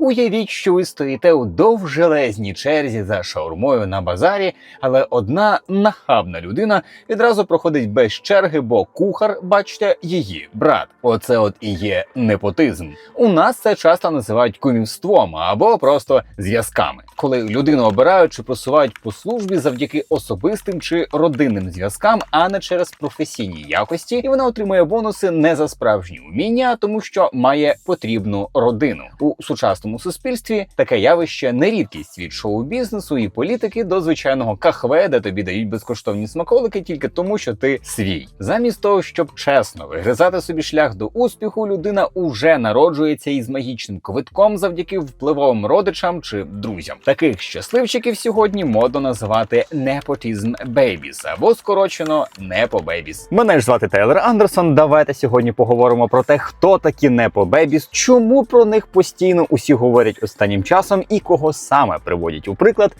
Уявіть, що ви стоїте у довжелезній черзі за шаурмою на базарі, але одна нахабна людина відразу проходить без черги, бо кухар, бачите, її брат. Оце от і є непотизм. У нас це часто називають кумівством або просто зв'язками, коли людину обирають чи просувають по службі завдяки особистим чи родинним зв'язкам, а не через професійні якості, і вона отримує бонуси не за справжні уміння, тому що має потрібну родину у сучасному суспільстві. Таке явище не рідкість від шоу-бізнесу і політики до звичайного кахве, де тобі дають безкоштовні смаколики тільки тому, що ти свій. Замість того, щоб чесно вигризати собі шлях до успіху, людина уже народжується із магічним квитком завдяки впливовим родичам чи друзям. Таких щасливчиків сьогодні модно називати непотізм бейбіс або скорочено непо бейбіс. Мене ж звати Тейлор Андерсон. Давайте сьогодні поговоримо про те, хто такі непо бейбіс, чому про них постійно усі говорять останнім часом і кого саме приводять у приклад.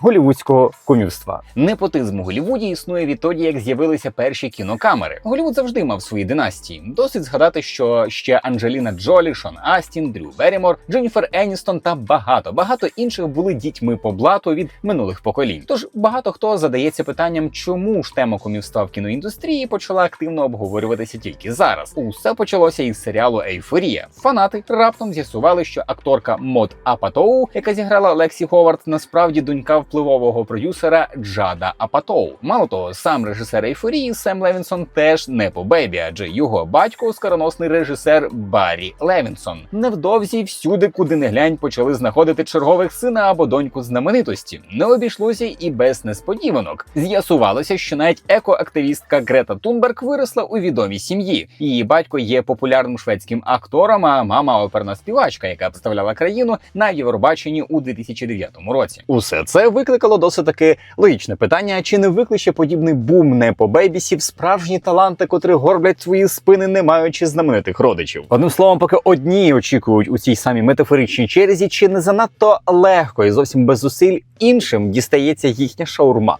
Голівудського кумівства непотизм у Голівуді існує відтоді, як з'явилися перші кінокамери. Голівуд завжди мав свої династії. Досить згадати, що ще Анджеліна Джолі, Шон Астін, Дрю Берімор, Дженніфер Еністон та багато багато інших були дітьми по блату від минулих поколінь. Тож багато хто задається питанням, чому ж тема кумівства в кіноіндустрії почала активно обговорюватися тільки зараз. Усе почалося із серіалу Ейфорія. Фанати раптом з'ясували, що акторка Мод Апатоу, яка зіграла Лексі Говард, насправді донька впливового продюсера Джада Апатоу. Мало того, сам режисер ейфорії Сем Левінсон теж не по бейбі, адже його батько скороносний режисер Баррі Левінсон. Невдовзі всюди, куди не глянь, почали знаходити чергових сина або доньку знаменитості. Не обійшлося і без несподіванок. З'ясувалося, що навіть екоактивістка Грета Тунберг виросла у відомій сім'ї. Її батько є популярним шведським актором, а мама оперна співачка, яка представляла країну на Євробаченні у 2009 році. Усе це викликало досить таки логічне питання: чи не викличе подібний бум не по бейбісів справжні таланти, котрі горблять свої спини, не маючи знаменитих родичів? Одним словом, поки одні очікують у цій самій метафоричній черзі, чи не занадто легко і зовсім без зусиль іншим дістається їхня шаурма.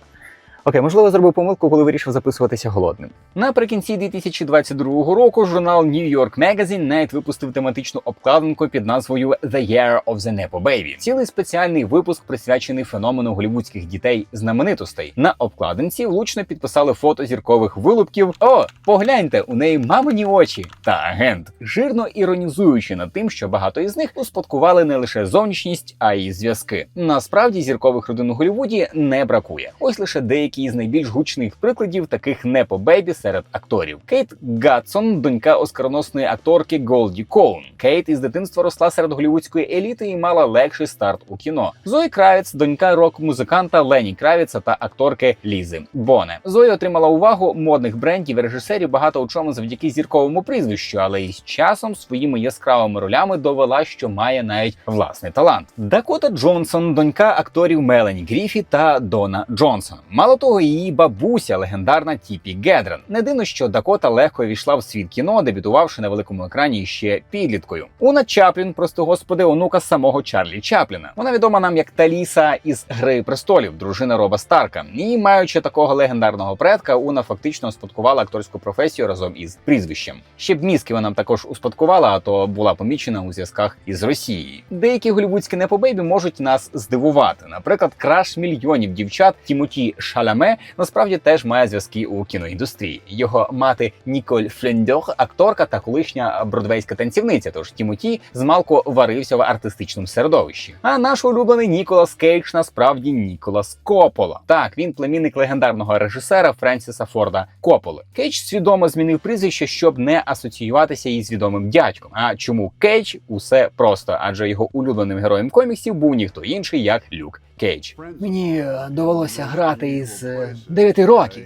Окей, можливо, зробив помилку, коли вирішив записуватися голодним. Наприкінці 2022 року журнал New York Magazine навіть випустив тематичну обкладинку під назвою The Year of the Nepo Baby. Цілий спеціальний випуск присвячений феномену голівудських дітей знаменитостей. На обкладинці влучно підписали фото зіркових вилупків. О, погляньте, у неї мамині очі та агент, жирно іронізуючи над тим, що багато із них успадкували не лише зовнішність, а й зв'язки. Насправді зіркових родин у Голівуді не бракує. Ось лише деякі із найбільш гучних прикладів таких непо бейбі серед акторів. Кейт Гадсон, донька оскароносної акторки Голді Коун. Кейт із дитинства росла серед голівудської еліти і мала легший старт у кіно. Зої Кравіц, донька рок-музиканта Лені Кравіца та акторки Лізи Боне. Зої отримала увагу модних брендів і режисерів багато у чому завдяки зірковому прізвищу, але із часом своїми яскравими ролями довела, що має навіть власний талант. Дакота Джонсон, донька акторів Мелані Гріфі та Дона Джонсон. Мало того, її бабуся, легендарна Тіпі Гедрен. Не дивно, що Дакота легко війшла в світ кіно, дебютувавши на великому екрані ще підліткою. Уна Чаплін, просто господи, онука самого Чарлі Чапліна. Вона відома нам як Таліса із Гри престолів, дружина Роба Старка. І маючи такого легендарного предка, Уна фактично успадкувала акторську професію разом із прізвищем. Ще б мізки вона також успадкувала, а то була помічена у зв'язках із Росією. Деякі голівудські непобейбі можуть нас здивувати. Наприклад, краш мільйонів дівчат Тімоті Шаляме насправді теж має зв'язки у кіноіндустрії. Його мати Ніколь Флендьор, акторка та колишня бродвейська танцівниця. Тож Тімоті змалку варився в артистичному середовищі. А наш улюблений Ніколас Кейдж насправді Ніколас Копола. Так, він племінник легендарного режисера Френсіса Форда Кополи. Кейдж свідомо змінив прізвище, щоб не асоціюватися із відомим дядьком. А чому Кейдж? Усе просто, адже його улюбленим героєм коміксів був ніхто інший, як Люк Кейдж. Мені е, довелося грати із е, 9 років,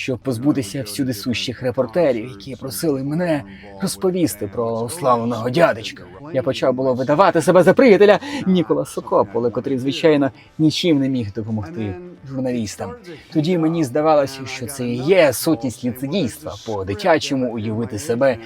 щоб позбутися всюди сущих репортерів, які просили мене розповісти про славного дядечка. Я почав було видавати себе за приятеля Ніколаса Кополи, котрий, звичайно, нічим не міг допомогти журналістам. Тоді мені здавалося, що це і є сутність ліцедійства по дитячому уявити себе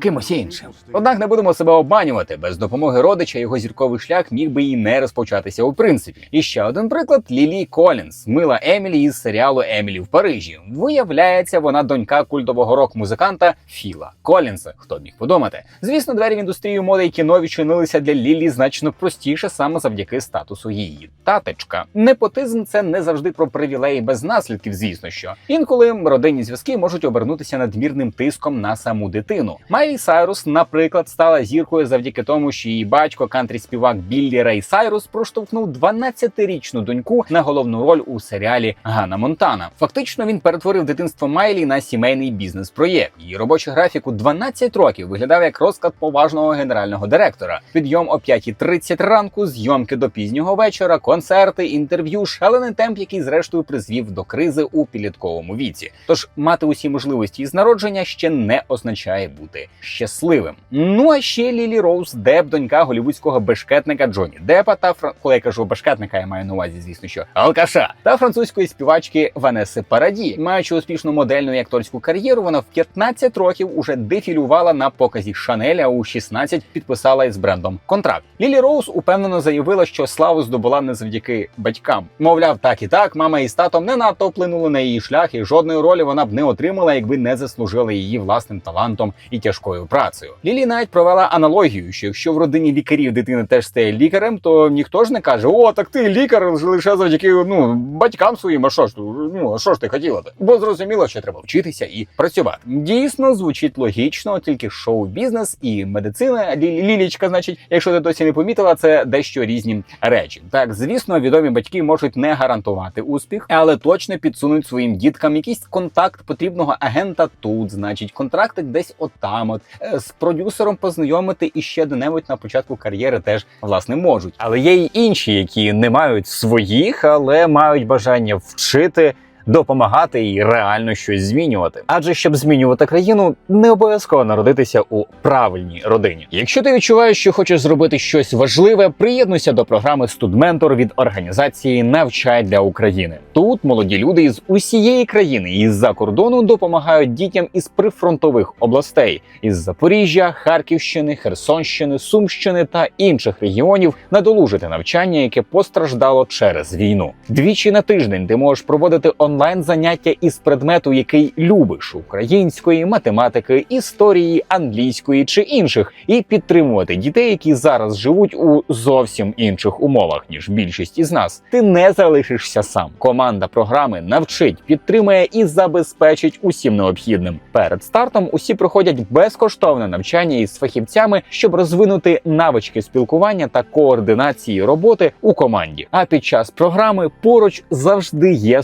кимось іншим. Однак не будемо себе обманювати. Без допомоги родича його зірковий шлях міг би і не розпочатися у принципі. І ще один приклад: Лілі Колінс, мила Емілі із серіалу Емілі в Парижі. Виявляється, вона донька культового рок-музиканта Філа Колінса. Хто міг подумати? Звісно, двері в індустрію моди і кіно відчинилися для Лілі значно простіше саме завдяки статусу її татечка. Непотизм це не завжди про привілеї без наслідків, звісно що інколи родинні зв'язки можуть обернутися надмірним тиском на саму дитину. Майлі Сайрус, наприклад, стала зіркою завдяки тому, що її батько, кантрі співак Біллі Рей Сайрус, проштовхнув 12-річну доньку на головну роль у серіалі Ганна Монтана. Фактично він перетворив дитинство Майлі на сімейний бізнес-проєкт. Її робочий графік у 12 років виглядав як розклад поважного генерального директора. Підйом о 5.30 ранку, зйомки до пізнього вечора, концерти, інтерв'ю, шалений темп, який зрештою призвів до кризи у підлітковому віці. Тож мати усі можливості із народження ще не означає бути щасливим. Ну а ще Лілі Роуз Деп, донька голівудського бешкетника Джоні Депа та фра... коли я кажу бешкетника, я маю на увазі, звісно, що алкаша та французької співачки Ванеси Параді. Маючи успішну модельну і акторську кар'єру, вона в 15 років уже дефілювала на показі Шанель, а у 16 підписала із брендом контракт. Лілі Роуз упевнено заявила, що славу здобула не завдяки батькам. Мовляв, так і так, мама із татом не надто вплинули на її шлях, і жодної ролі вона б не отримала, якби не заслужила її власним талантом і тяжкою працею. Лілі навіть провела аналогію, що якщо в родині лікарів дитина теж стає лікарем, то ніхто ж не каже: О, так ти лікар лише завдяки ну батькам своїм. А що ж ну а що ж ти хотіла? Бо зрозуміло, що треба вчитися і працювати. Дійсно звучить логічно, тільки шоу-бізнес і медицина. Лі- Лілічка, значить, якщо ти досі не помітила, це дещо різні речі. Так, звісно, відомі батьки можуть не гарантувати успіх, але точно підсунуть своїм діткам якийсь контакт потрібного агента тут, значить, контрактик десь отам. От Е, з продюсером познайомити і ще де-небудь на початку кар'єри теж власне можуть. Але є й інші, які не мають своїх, але мають бажання вчити. Допомагати і реально щось змінювати, адже щоб змінювати країну, не обов'язково народитися у правильній родині. Якщо ти відчуваєш, що хочеш зробити щось важливе, приєднуйся до програми Студментор від організації Навчай для України. Тут молоді люди із усієї країни і з-за кордону допомагають дітям із прифронтових областей із Запоріжжя, Харківщини, Херсонщини, Сумщини та інших регіонів надолужити навчання, яке постраждало через війну. Двічі на тиждень ти можеш проводити онлайн заняття із предмету, який любиш української, математики, історії, англійської чи інших, і підтримувати дітей, які зараз живуть у зовсім інших умовах ніж більшість із нас. Ти не залишишся сам. Команда програми навчить, підтримує і забезпечить усім необхідним. Перед стартом усі проходять безкоштовне навчання із фахівцями, щоб розвинути навички спілкування та координації роботи у команді. А під час програми поруч завжди є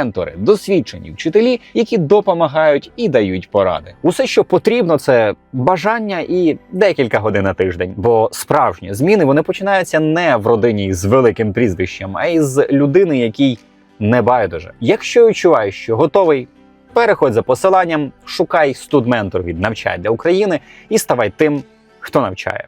суперментори, досвідчені вчителі, які допомагають і дають поради. Усе, що потрібно, це бажання і декілька годин на тиждень. Бо справжні зміни вони починаються не в родині з великим прізвищем, а із людини, якій не байдуже. Якщо відчуваєш, що готовий. Переходь за посиланням, шукай студментор від навчай для України і ставай тим, хто навчає.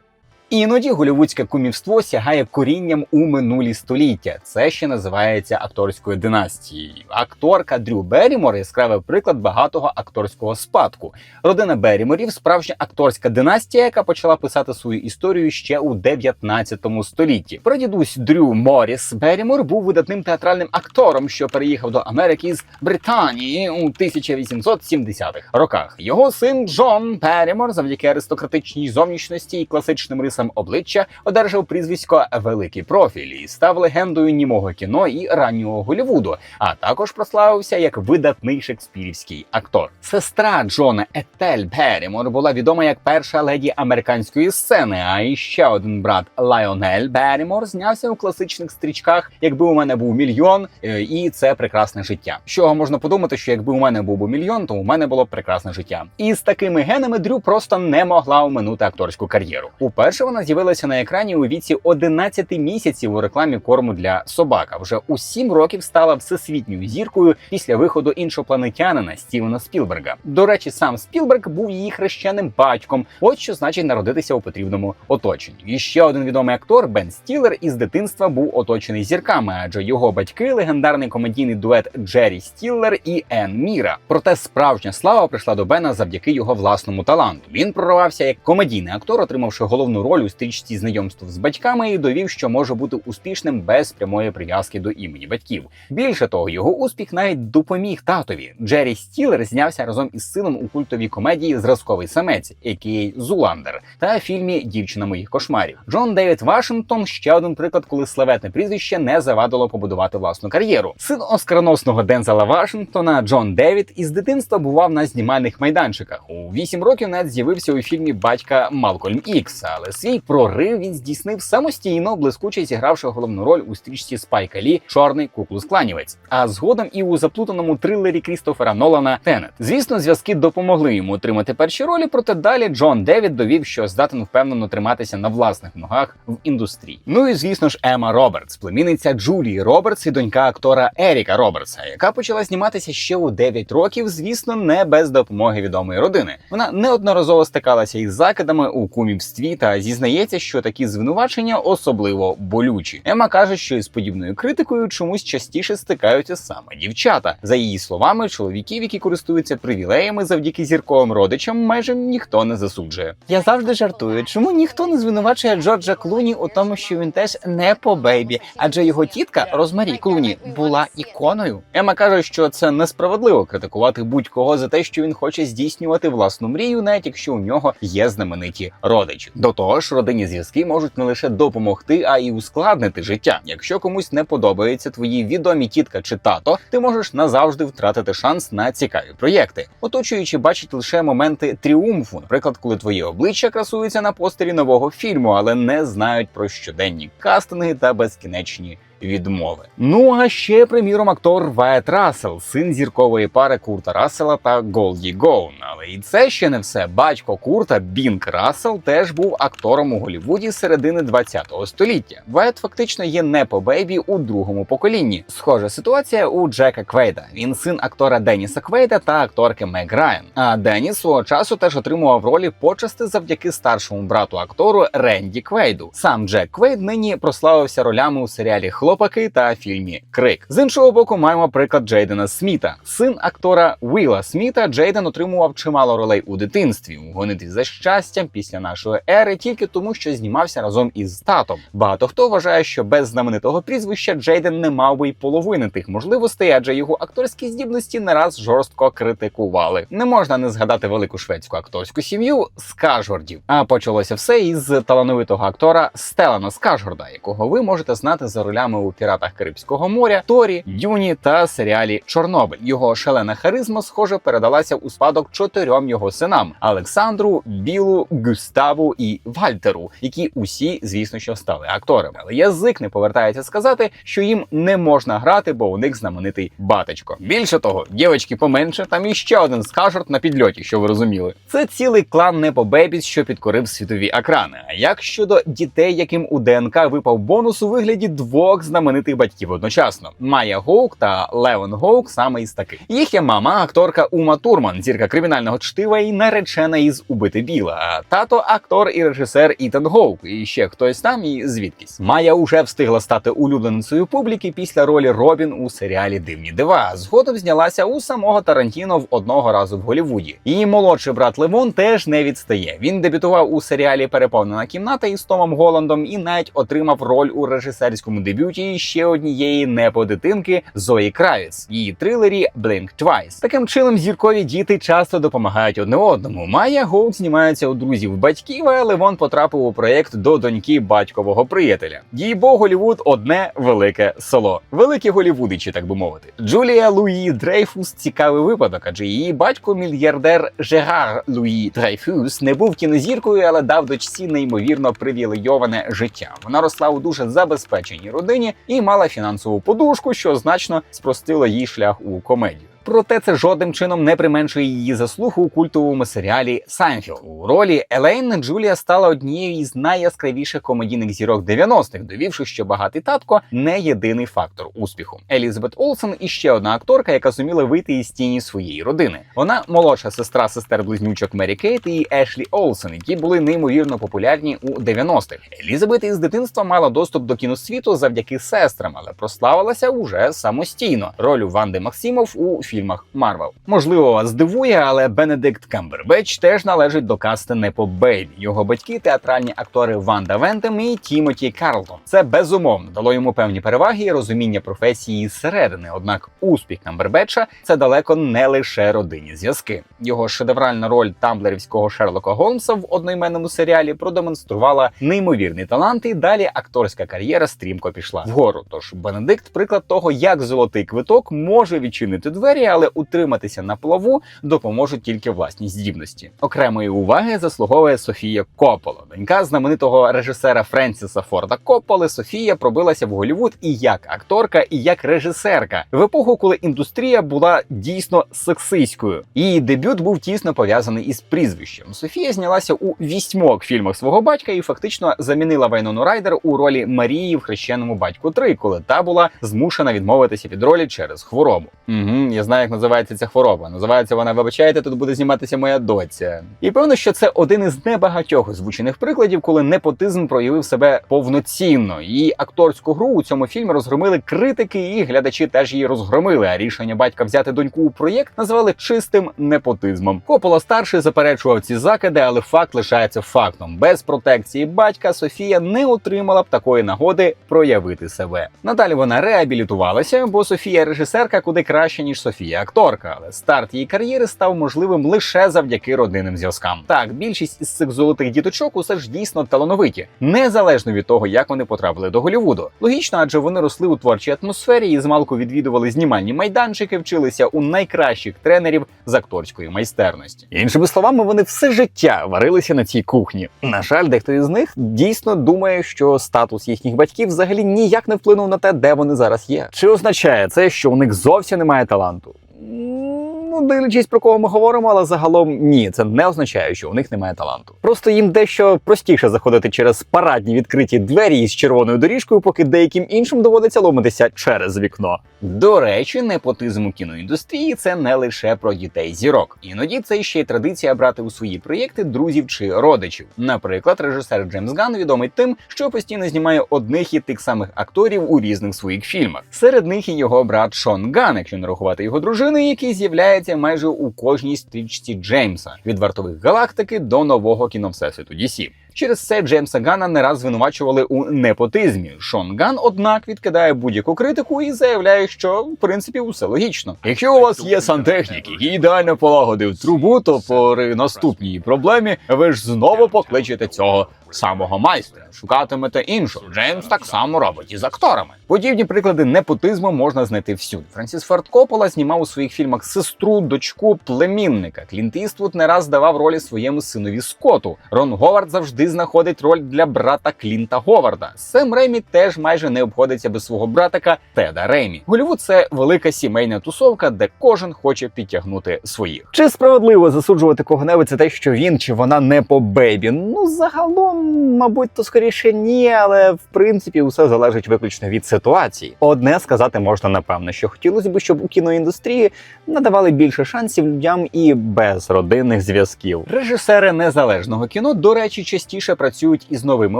Іноді голівудське кумівство сягає корінням у минулі століття. Це ще називається акторською династією. Акторка Дрю Беррімор – яскравий приклад багатого акторського спадку. Родина Берріморів – справжня акторська династія, яка почала писати свою історію ще у 19 столітті. Прадідусь Дрю Моріс Беррімор був видатним театральним актором, що переїхав до Америки з Британії у 1870-х роках. Його син Джон Беррімор, завдяки аристократичній зовнішності і класичним рисам обличчя, одержав прізвисько Великий профіль і став легендою німого кіно і раннього Голлівуду, а також прославився як видатний шекспірівський актор. Сестра Джона Етель Беррімор була відома як перша леді американської сцени. А іще один брат Лайонель Беррімор знявся у класичних стрічках Якби у мене був мільйон, е, і це прекрасне життя. З чого можна подумати, що якби у мене був би мільйон, то у мене було б прекрасне життя. І з такими генами Дрю просто не могла оминути акторську кар'єру. Уперше вона вона з'явилася на екрані у віці 11 місяців у рекламі корму для собак. А вже у 7 років стала всесвітньою зіркою після виходу іншопланетянина Стівена Спілберга. До речі, сам Спілберг був її хрещеним батьком. От що значить народитися у потрібному оточенні. І ще один відомий актор Бен Стілер із дитинства був оточений зірками, адже його батьки легендарний комедійний дует Джері Стіллер і Ен Міра. Проте справжня слава прийшла до Бена завдяки його власному таланту. Він прорвався як комедійний актор, отримавши головну роль у стрічці знайомств з батьками, і довів, що може бути успішним без прямої прив'язки до імені батьків. Більше того, його успіх навіть допоміг татові. Джері Стілер знявся разом із сином у культовій комедії Зразковий самець, який Зуландер, та фільмі Дівчина моїх кошмарів. Джон Девід Вашингтон ще один приклад, коли славетне прізвище не завадило побудувати власну кар'єру. Син оскароносного Дензела Вашингтона Джон Девід із дитинства бував на знімальних майданчиках. У вісім років навіть з'явився у фільмі Батька Малкольм Ікс, але свій прорив він здійснив самостійно, блискуче зігравши головну роль у стрічці Спайка Лі Чорний куклус кланівець. А згодом і у заплутаному трилері Крістофера Нолана Тенет. Звісно, зв'язки допомогли йому отримати перші ролі, проте далі Джон Девід довів, що здатен впевнено триматися на власних ногах в індустрії. Ну і звісно ж, Ема Робертс, племінниця Джулії Робертс і донька актора Еріка Робертса, яка почала зніматися ще у 9 років, звісно, не без допомоги відомої родини. Вона неодноразово стикалася із закидами у кумівстві та зізнається, що такі звинувачення особливо болючі. Ема каже, що із подібною критикою чомусь частіше стикаються саме дівчата. За її словами, чоловіків, які користуються привілеями завдяки зірковим родичам, майже ніхто не засуджує. Я завжди жартую, чому ніхто не звинувачує Джорджа Клуні у тому, що він теж не по бейбі, адже його тітка Розмарі Клуні була іконою. Ема каже, що це несправедливо критикувати будь-кого за те, що він хоче здійснювати власну мрію, навіть якщо у нього є знамениті родичі. До того ж, родинні зв'язки можуть не лише допомогти, а й ускладнити життя. Якщо комусь не подобаються твої відомі тітка чи тато, ти можеш назавжди втратити шанс на цікаві проєкти. Оточуючи бачать лише моменти тріумфу, наприклад, коли твої обличчя красуються на постері нового фільму, але не знають про щоденні кастинги та безкінечні. Відмови. Ну а ще, приміром, актор Вайт Рассел, син зіркової пари Курта Рассела та Голді Гоун. Але і це ще не все. Батько Курта Бінк Рассел теж був актором у Голлівуді середини 20-го століття. Вайт фактично є не по бейбі у другому поколінні. Схожа ситуація у Джека Квейда. Він син актора Деніса Квейда та акторки Мег Райан. А Деніс свого часу теж отримував ролі почасти завдяки старшому брату актору Ренді Квейду. Сам Джек Квейд нині прославився ролями у серіалі Хлопаки та фільмі Крик. З іншого боку, маємо приклад Джейдена Сміта. Син актора Уіла Сміта Джейден отримував чимало ролей у дитинстві у за щастям після нашої ери, тільки тому, що знімався разом із татом. Багато хто вважає, що без знаменитого прізвища Джейден не мав би й половини тих можливостей, адже його акторські здібності не раз жорстко критикували. Не можна не згадати велику шведську акторську сім'ю Скажгордів. А почалося все із талановитого актора Стелана Скажгорда, якого ви можете знати за ролями у піратах Карибського моря, Торі, Дюні та серіалі Чорнобиль. Його шалена харизма, схоже, передалася у спадок чотирьом його синам: Олександру, Білу, Гюставу і Вальтеру, які усі, звісно, що стали акторами. Але язик не повертається сказати, що їм не можна грати, бо у них знаменитий батечко. Більше того, дівчатки поменше, там іще один скажорт на підльоті, що ви розуміли. Це цілий клан Непобебіс, що підкорив світові екрани. А як щодо дітей, яким у ДНК випав бонус у вигляді двох знаменитих батьків одночасно: Майя Гоук та Левон Гоук саме із таких. Їхня мама, акторка Ума Турман, зірка кримінального чтива і наречена із убити біла. А тато актор і режисер Ітан Гоук, і ще хтось там і звідкись. Майя уже встигла стати улюбленицею публіки після ролі Робін у серіалі Дивні дива. Згодом знялася у самого Тарантіно в одного разу в Голлівуді. Її молодший брат Левон теж не відстає. Він дебютував у серіалі Переповнена кімната із Томом Голландом і навіть отримав роль у режисерському дебюті ще однієї неподитинки Зої Кравіц, її трилері Blink Twice. Таким чином, зіркові діти часто допомагають одне одному. Майя Гоук знімається у друзів батьків, а Левон потрапив у проєкт до доньки батькового приятеля. Їй бо Голівуд одне велике село. Великі голівудичі, так би мовити. Джулія Луї Дрейфус цікавий випадок, адже її батько мільярдер Жерар Луї Дрейфус не був кінозіркою, але дав дочці неймовірно привілейоване життя. Вона росла у дуже забезпеченій родині і мала фінансову подушку, що значно спростило їй шлях у комедію. Проте це жодним чином не применшує її заслуг у культовому серіалі Сайнфілд. У ролі Елейн Джулія стала однією із найяскравіших комедійних зірок 90-х, довівши, що багатий татко не єдиний фактор успіху. Елізабет Олсен і ще одна акторка, яка зуміла вийти із тіні своєї родини. Вона молодша сестра сестер близнючок Мері Кейт і Ешлі Олсен, які були неймовірно популярні у 90-х. Елізабет із дитинства мала доступ до кіносвіту завдяки сестрам, але прославилася уже самостійно ролю Ванди Максимов у фільмах Марвел. Можливо, вас здивує, але Бенедикт Камбербеч теж належить до касти не по. Його батьки театральні актори Ванда Вентем і Тімоті Карлтон. Це безумовно дало йому певні переваги і розуміння професії зсередини. Однак успіх Камбербеча це далеко не лише родинні зв'язки. Його шедевральна роль тамблерівського Шерлока Голмса в одноіменному серіалі продемонструвала неймовірний талант, і далі акторська кар'єра стрімко пішла вгору. Тож Бенедикт приклад того, як золотий квиток може відчинити двері, але утриматися на плаву допоможуть тільки власні здібності. Окремої уваги заслуговує Софія Коппола, донька знаменитого режисера Френсіса Форда Копполи. Софія пробилася в Голлівуд і як акторка, і як режисерка в епоху, коли індустрія була дійсно сексистською. Її дебют був тісно пов'язаний із прізвищем. Софія знялася у вісьмох фільмах свого батька і фактично замінила Вайнону Райдер у ролі Марії в хрещеному батьку 3, коли та була змушена відмовитися від ролі через хворобу. Угу, я знаю, як називається ця хвороба. Називається вона Вибачайте, тут буде зніматися моя доця. І певно, що це один із небагатьох озвучених прикладів, коли непотизм проявив себе повноцінно. Її акторську гру у цьому фільмі розгромили критики, і глядачі теж її розгромили. А рішення батька взяти доньку у проєкт назвали чистим непотизмом. Копола старший заперечував ці закиди, але факт лишається фактом. Без протекції батька Софія не отримала б такої нагоди проявити себе. Надалі вона реабілітувалася, бо Софія режисерка куди краще ніж Софія акторка. Але старт її кар'єри став можливим лише завдяки родинним зв'язкам. Так, більшість із цих золотих діточок усе ж дійсно талановиті, незалежно від того, як вони потрапили до Голлівуду. Логічно, адже вони росли у творчій атмосфері і змалку відвідували знімальні майданчики, вчилися у найкращих тренерів з акторської майстерності. Іншими словами, вони все життя варилися на цій кухні. На жаль, дехто із них дійсно думає, що статус їхніх батьків взагалі ніяк не вплинув на те, де вони зараз є. Чи означає це, що у них зовсім немає таланту? 呜 Ну, дивлячись про кого ми говоримо, але загалом ні, це не означає, що у них немає таланту. Просто їм дещо простіше заходити через парадні відкриті двері із червоною доріжкою, поки деяким іншим доводиться ломитися через вікно. До речі, непотизм у кіноіндустрії це не лише про дітей зірок. Іноді це ще й традиція брати у свої проєкти друзів чи родичів. Наприклад, режисер Джеймс Ган відомий тим, що постійно знімає одних і тих самих акторів у різних своїх фільмах. Серед них і його брат Шон Ган, якщо не рахувати його дружини, який з'являється майже у кожній стрічці Джеймса від вартових галактики до нового кіновсесвіту DC. Через це Джеймса Гана не раз звинувачували у непотизмі. Шон Ган, однак, відкидає будь-яку критику і заявляє, що в принципі усе логічно. Якщо у вас є сантехнік, який ідеально полагодив трубу, то при наступній проблемі ви ж знову покличете цього самого майстра, шукатимете іншого. Джеймс так само робить із акторами. Подібні приклади непотизму можна знайти всюди. Франсіс Форд Коппола знімав у своїх фільмах сестру, дочку, племінника. Клінт Іствуд не раз давав ролі своєму синові Скоту. Рон Говард завжди знаходить роль для брата Клінта Говарда. Сем Ремі теж майже не обходиться без свого братика Теда Ремі. Голівуд це велика сімейна тусовка, де кожен хоче підтягнути своїх. Чи справедливо засуджувати кого-небудь за те, що він чи вона не по бейбі? Ну загалом, мабуть, то скоріше ні, але в принципі усе залежить виключно від ситуації. Одне сказати можна напевно, що хотілося б, щоб у кіноіндустрії надавали більше шансів людям і без родинних зв'язків. Режисери незалежного кіно, до речі, частіше працюють із новими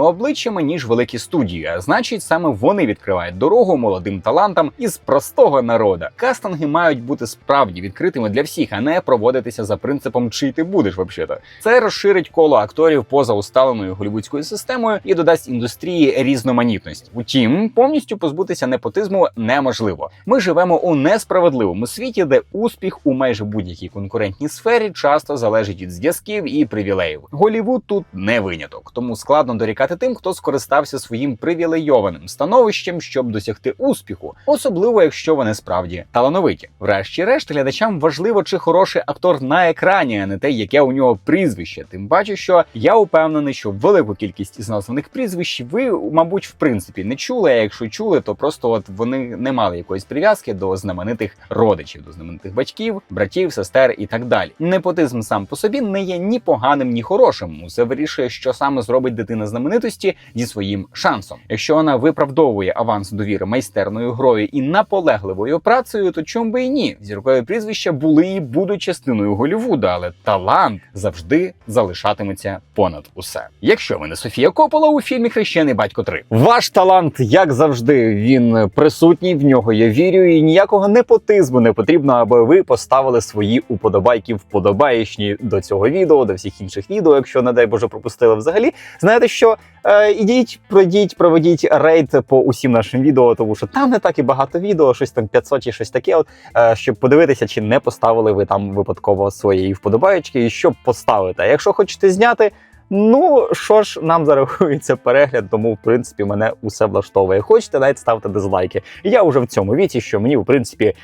обличчями ніж великі студії. А значить, саме вони відкривають дорогу молодим талантам із простого народа. Кастинги мають бути справді відкритими для всіх, а не проводитися за принципом чий ти будеш взагалі. Це розширить коло акторів поза усталеною голівудською системою і додасть індустрії різноманітність. Утім, повністю позбутися непотизму неможливо. Ми живемо у несправедливому світі, де успіх у майже будь-якій конкурентній сфері часто залежить від зв'язків і привілеїв. Голівуд тут не виняток, тому складно дорікати тим, хто скористався своїм привілейованим становищем, щоб досягти успіху, особливо якщо вони справді талановиті. Врешті-решт, глядачам важливо, чи хороший актор на екрані, а не те, яке у нього прізвище. Тим паче, що я упевнений, що в велику кількість із названих прізвищ ви, мабуть, в принципі не чули. А якщо чули, то просто от вони не мали якоїсь прив'язки до знаменитих родичів, до знаменитих батьків, братів, сестер і так далі. Непотизм сам по собі не є ні поганим, ні хорошим. Усе вирішує, що саме зробить дитина знаменитості зі своїм шансом. Якщо вона виправдовує аванс довіри майстерною грою і наполегливою працею, то чому би і ні? Зіркові прізвища були і будуть частиною Голлівуду, але талант завжди залишатиметься понад усе. Якщо ви не Софія Копола у фільмі Хрещений батько 3. Ваш талант, як завжди, він присутній. В нього я вірю, і ніякого непотизму не потрібно, аби ви поставили свої уподобайки вподобаєчні до цього відео, до всіх інших відео, якщо не дай Боже пропустили взагалі. Знаєте що? Е, ідіть, пройдіть, проведіть рейд по усім нашим відео, тому що там не так і багато відео, щось там 500 чи щось таке. От е, щоб подивитися, чи не поставили ви там випадково своєї вподобаєчки, і щоб поставити. А якщо хочете зняти. Ну що ж, нам зарахується перегляд, тому в принципі мене усе влаштовує. Хочете, навіть ставте дизлайки. Я вже в цьому віці, що мені в принципі.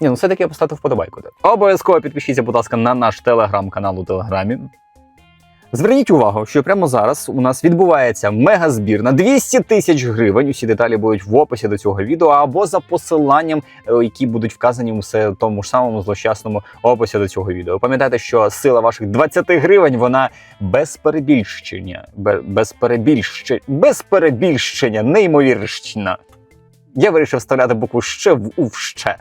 Ні, ну все-таки я поставив вподобайку. Обов'язково підпишіться, будь ласка, на наш телеграм-канал у Телеграмі. Зверніть увагу, що прямо зараз у нас відбувається мегазбір на 200 тисяч гривень. Усі деталі будуть в описі до цього відео або за посиланням, е, які будуть вказані у тому ж самому злощасному описі до цього відео. Пам'ятайте, що сила ваших 20 гривень вона без перебільшення, бе- без перебільшення, без перебільшення, неймовірщина. Я вирішив вставляти букву ще в ще.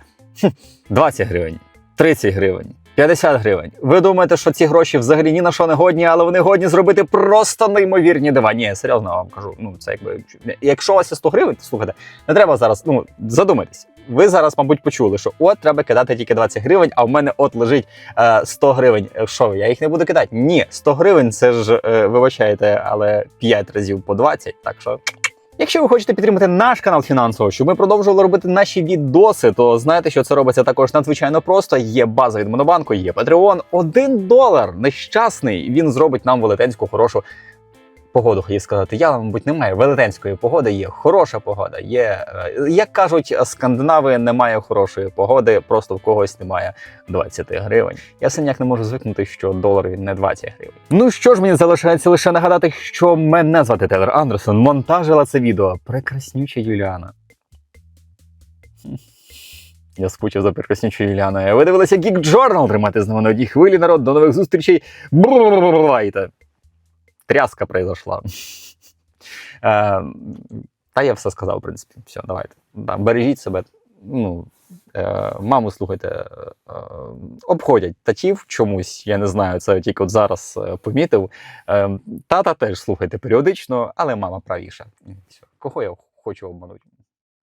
20 гривень, 30 гривень. 50 гривень. Ви думаєте, що ці гроші взагалі ні на що не годні, але вони годні зробити просто неймовірні дива. Ні, серйозно вам кажу. Ну це якби якщо у вас є 100 гривень, слухайте, не треба зараз. Ну задумайтесь. Ви зараз, мабуть, почули, що от треба кидати тільки 20 гривень, а в мене от лежить е, 100 гривень. Е, Що я їх не буду кидати? Ні, 100 гривень це ж е, вибачайте, але 5 разів по 20, Так що Якщо ви хочете підтримати наш канал фінансово, щоб ми продовжували робити наші відоси, то знаєте, що це робиться також надзвичайно просто. Є база від Монобанку, є Patreon. Один долар нещасний. Він зробить нам велетенську хорошу погоду. Хотів сказати. Я, мабуть, немає велетенської погоди. Є хороша погода. Є, е, як кажуть, скандинави немає хорошої погоди, просто в когось немає 20 гривень. Я все ніяк не можу звикнути, що долари не 20 гривень. Ну що ж, мені залишається лише нагадати, що мене звати Телер Андерсон. Монтажила це відео прекраснюча Юліана. Я скучив за прекраснючою Юліаною. Ви дивилися Geek Journal. Тримайте з нами на одній хвилі, народ. До нових зустрічей. Бувайте. Тряска произошла. Е, Та я все сказав, в принципі. Все, давайте. Да, бережіть себе. Ну, е, маму слухайте, е, обходять татів чомусь, я не знаю, це тільки от зараз е, помітив. Тата теж слухайте періодично, але мама правіша. Все. Кого я хочу обманути?